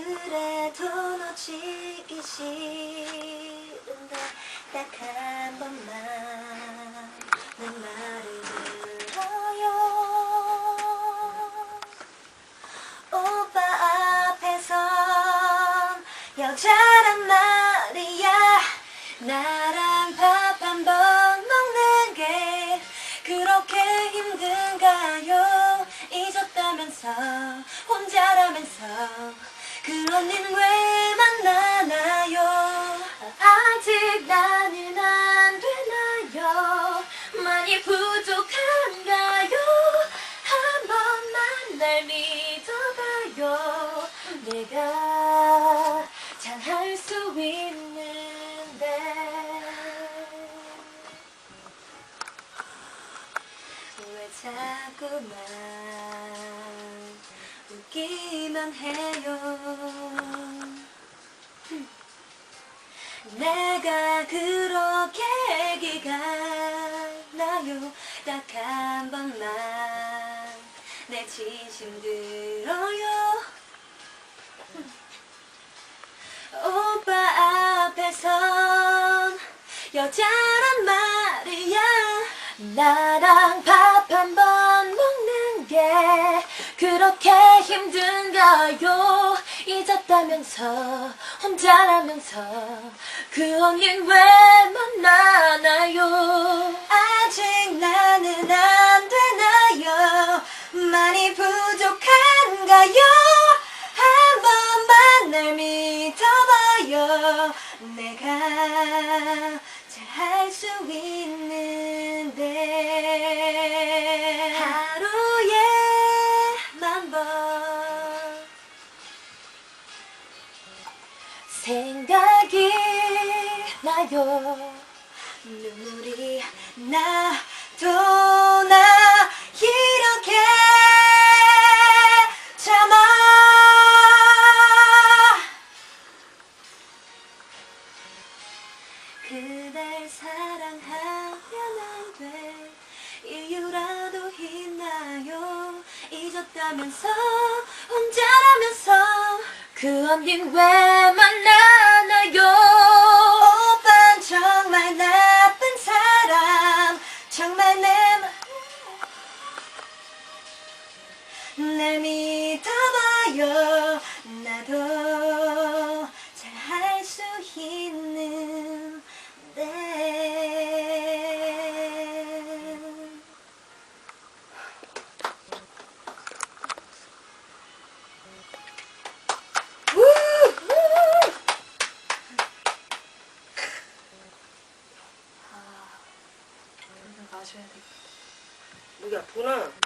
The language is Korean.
그래도 놓치기 싫은데 딱 한 번만 내 말을 들어요. 오빠 앞에선 여자란 말이야. 나랑 밥 한 번 먹는 게 그렇게 그 언닌 왜 만나나요? 아직 나는 안 되나요? 많이 부족한가요? 한 번만 날 믿어봐요. 내가 잘 할 수 있는데. 왜 자꾸만 웃기만 해요. 내가 그렇게 애기가 나요. 딱 한 번만 내 진심 들어요. 오빠 앞에선 여자란 말이야. 나랑 밥 한 번 먹는 게 그렇게 힘든가요? 잊었다면서 혼자라면서 그 언닌 왜 만나나요? 아직 나는 안 되나요? 많이 부족한가요? 한 번만 날 믿어봐요. 내가 잘 할 수 있는데 생각이 나요. 눈물이 나도 나 이렇게 참아. 그댈 사랑하면 안 돼. 이유라도 있나요? 잊었다면서 혼자라면서 그 언닌 왜 만나나요? 오빤 정말 나쁜 사람. 정말 내맘날 믿어봐요 마셔야 돼. 목이 아프구나.